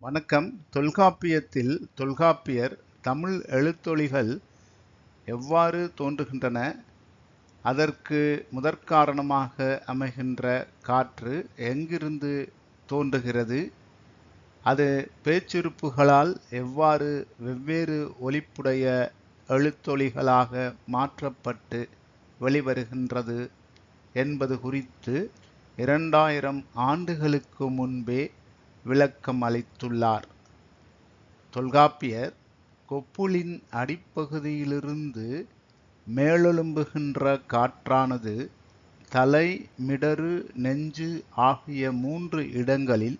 வணக்கம். தொல்காப்பியத்தில் தொல்காப்பியர் தமிழ் எழுத்தொழிகள் எவ்வாறு தோன்றுகின்றன? அதற்கு முதற்காரணமாக அமைகின்ற காற்று எங்கிருந்து தோன்றுகிறது? அது பேச்சுறுப்புகளால் எவ்வாறு வெவ்வேறு ஒலிப்புடைய எழுத்தொழிகளாக மாற்றப்பட்டு வெளிவருகின்றது என்பது குறித்து இரண்டாயிரம் ஆண்டுகளுக்கு முன்பே விளக்கம் அளித்துள்ளார். தொல்காப்பியர் கொப்புளின் அடிப்பகுதியிலிருந்து மேலெழும்புகின்ற காற்றானது தலை மிடறு நெஞ்சு ஆகிய மூன்று இடங்களில்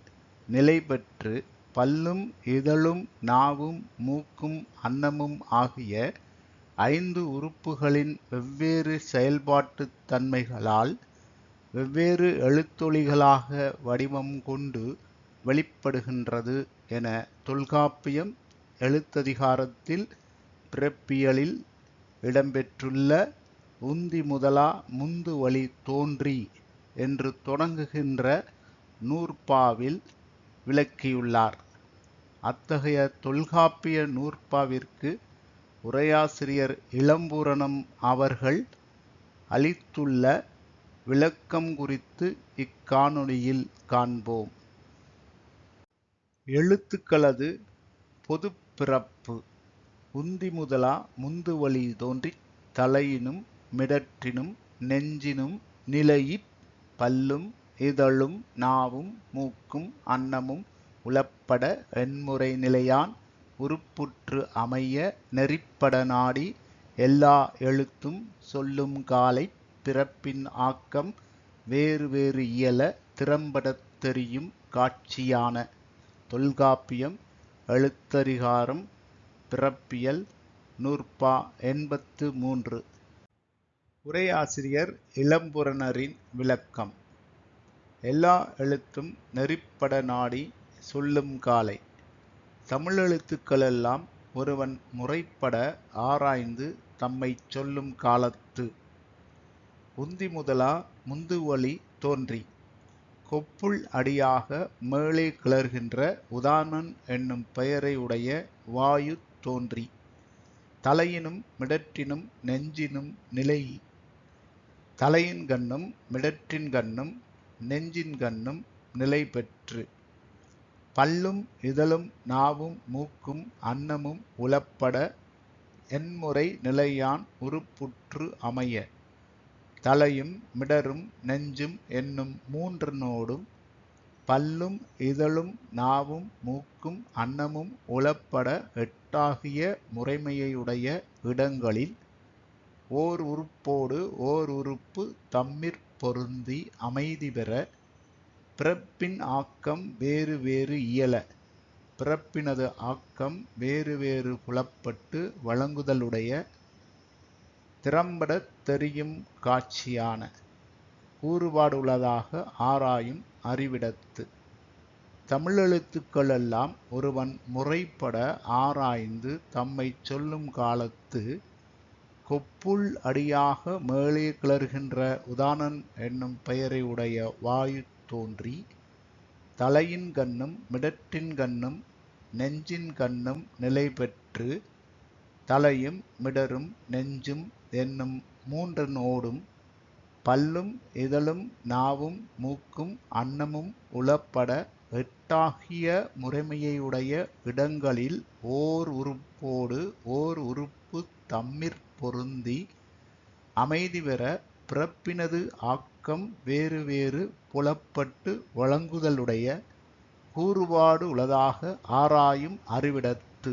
நிலை பெற்று பல்லும் இதழும் நாவும் மூக்கும் அன்னமும் ஆகிய ஐந்து உறுப்புகளின் வெவ்வேறு செயல்பாட்டுத் தன்மைகளால் வெவ்வேறு எழுத்தொலிகளாக வடிவம் கொண்டு வெளிப்படுகின்றது என தொல்காப்பியம் எழுத்ததிகாரத்தில் பிறப்பியலில் இடம்பெற்றுள்ள உந்தி முதலா முந்து வழி தோன்றி என்று தொடங்குகின்ற நூற்பாவில் விளக்கியுள்ளார். அத்தகைய தொல்காப்பிய நூற்பாவிற்கு உரையாசிரியர் இளம்பூரணம் அவர்கள் அளித்துள்ள விளக்கம் குறித்து இக்காணொளியில் காண்போம். எழுத்துக்களது பொது பிறப்பு. உந்தி முதலா முந்து வழி தோன்றித் தலையினும் மிடற்றினும் நெஞ்சினும் நிலையிப் பல்லும் இதழும் நாவும் மூக்கும் அன்னமும் உளப்பட எண்முறை நிலையான் உருப்புற்று அமைய நெறிப்பட நாடி எல்லா எழுத்தும் சொல்லும் காலைப் பிறப்பின் ஆக்கம் வேறு வேறு இயல திறம்படத் தெரியும் காட்சியான தொல்காப்பியம் எழுத்ததிகாரம் பிறப்பியல் நூற்பா எண்பத்து மூன்று. உரையாசிரியர் இளம்புரணரின் விளக்கம். எல்லா எழுத்தும் நெறிப்பட நாடி சொல்லும் காலை. தமிழெழுத்துக்களெல்லாம் ஒருவன் முறைப்பட ஆராய்ந்து தம்மைச் சொல்லும் காலத்து. உந்தி முதலா முந்துவழி தோன்றி. கொப்புள் அடியாக மேலே கிளர்கின்ற உதானன் என்னும் பெயரை உடைய வாயு தோன்றி தலையினும் மிடற்றினும் நெஞ்சினும் நிலை. தலையின் கண்ணும் மிடற்றின் கண்ணும் நெஞ்சின் கண்ணும் நிலை பெற்று பல்லும் இதழும் நாவும் மூக்கும் அன்னமும் உளப்பட என்முறை நிலையான் உருப்புற்று அமைய. தலையும் மிடரும் நெஞ்சும் என்னும் மூன்றினோடும் பல்லும் இதழும் நாவும் மூக்கும் அன்னமும் உளப்பட எட்டாகிய முறைமையுடைய இடங்களில் ஓர் உறுப்போடு ஓர் உறுப்பு தம்மிற் பொருந்தி அமைதி பெற பிறப்பின் ஆக்கம் வேறு வேறு இயல. பிறப்பினது ஆக்கம் வேறு வேறு புலப்பட்டு வழங்குதலுடைய திறம்பட தெரியும் காட்சியான கூறுபாடுள்ளதாக ஆராயும் அறிவிடத்து. தமிழெழுத்துக்களெல்லாம் ஒருவன் முறைப்பட ஆராய்ந்து தம்மைச் சொல்லும் காலத்து கொப்புள் அடியாக மேலே கிளறுகின்ற உதானன் என்னும் பெயரை உடைய வாயு தோன்றி தலையின் கண்ணும் மிடற்றின் கண்ணும் நெஞ்சின் கண்ணும் நிலை பெற்று தலையும் மிடரும் நெஞ்சும் என்னும் மூன்று நோடும் பல்லும் இதழும் நாவும் மூக்கும் அன்னமும் உளப்பட எட்டாகிய முறைமையுடைய இடங்களில் ஓர் உறுப்போடு ஓர் உறுப்பு தம்மிற் பொருந்தி அமைதி பெற பிறப்பினது ஆக்கம் வேறு வேறு புலப்பட்டு வழங்குதலுடைய கூறுபாடு உளதாக ஆராயும் அறிவிடத்து.